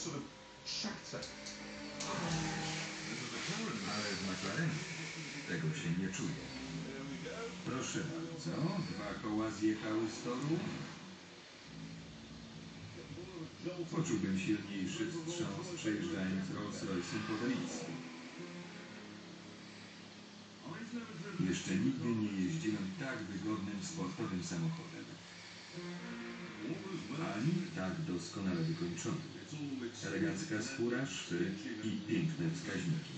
sort of chatter. Ale w McLarenie tego się nie czuje. Proszę bardzo, dwa koła zjechały z toru. Poczułbym silniejszy wstrząs przejeżdżając Rolls Royce'em po Delicji. Jeszcze nigdy nie jeździłem tak wygodnym sportowym samochodem. Ani tak doskonale wykończonym. Elegancka skóra, szwy i piękne wskaźniki.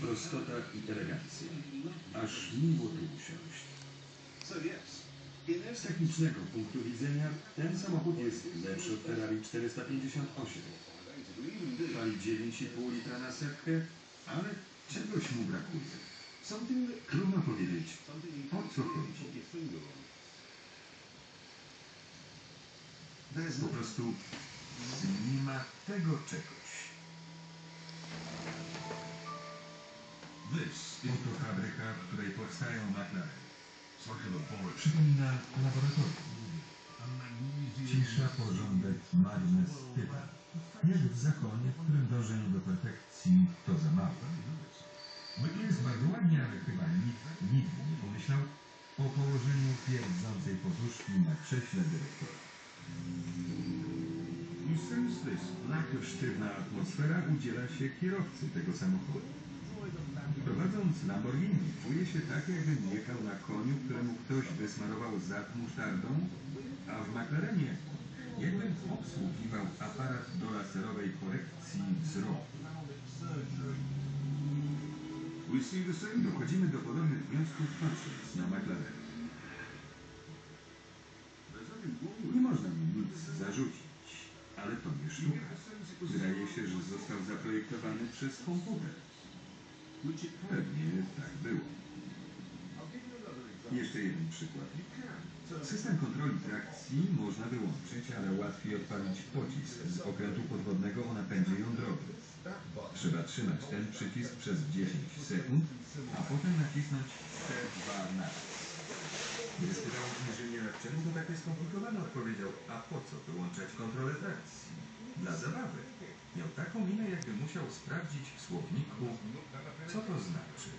Prostota i elegancja. Aż miło tu usiąść. Z technicznego punktu widzenia ten samochód jest lepszy od Ferrari 458. Pali 9,5 litra na setkę, ale czegoś mu brakuje. Trudno powiedzieć, o co chodzi. On. There's Po prostu nie ma tego czegoś. Oto fabryka, w której powstają McLaren. Przypomina laboratorium. Cisza, porządek, margines, typa. Jak w zakonie, w którym dążenie do perfekcji to za mało. Jest bardzo ładnie, ale chyba nikt nigdy nie pomyślał o położeniu pierdzącej poduszki na krześle dyrektora. Sztywna atmosfera udziela się kierowcy tego samochodu. Prowadząc Lamborghini czuje się tak, jakbym jechał na koniu, któremu ktoś wysmarował zad musztardą, a w McLarenie jakbym obsługiwał aparat do laserowej korekcji wzroku. Dochodzimy do podobnych wniosków patrząc na McLaren. Nie można mi nic zarzucić, ale to nie sztuka. Wydaje się, że został zaprojektowany przez komputer. Pewnie tak było. Jeszcze jeden przykład. System kontroli trakcji można wyłączyć, ale łatwiej odpalić pocisk z okrętu podwodnego o napędzie jądrowym. Trzeba trzymać ten przycisk przez 10 sekund, a potem nacisnąć czemu to takie skomplikowane, odpowiedział, a po co wyłączać kontrolę trakcji? Dla zabawy. Miał taką minę, jakby musiał sprawdzić w słowniku, co to znaczy.